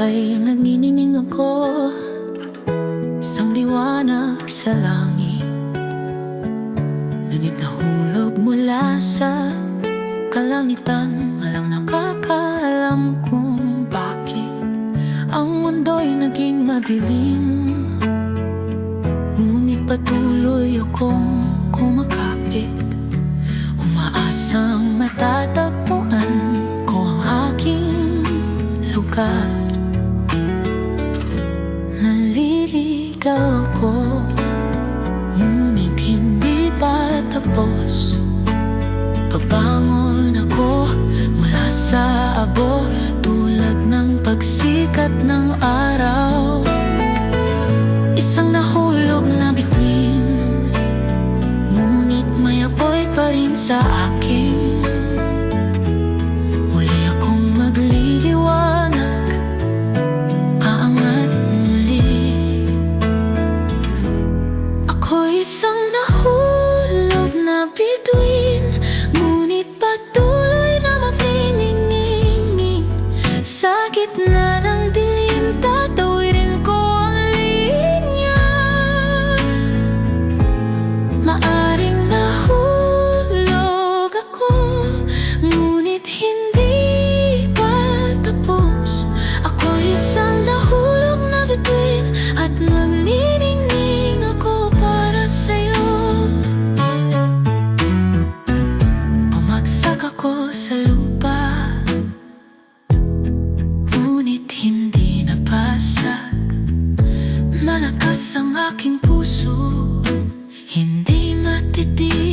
ay nagniningning ako. Isang liwanag sa langit. Ngunit nahulog mula sa kalangitan. Walang nakakaalam kung bakit Ang mundo'y naging madilim. Ngunit patuloy akong kumakapit. Umaasang matatagpuan ko ang aking lugar nahulog na Ako sa lupa. Ngunit hindi napasag. Malakas ang aking puso. Hindi matitinag ang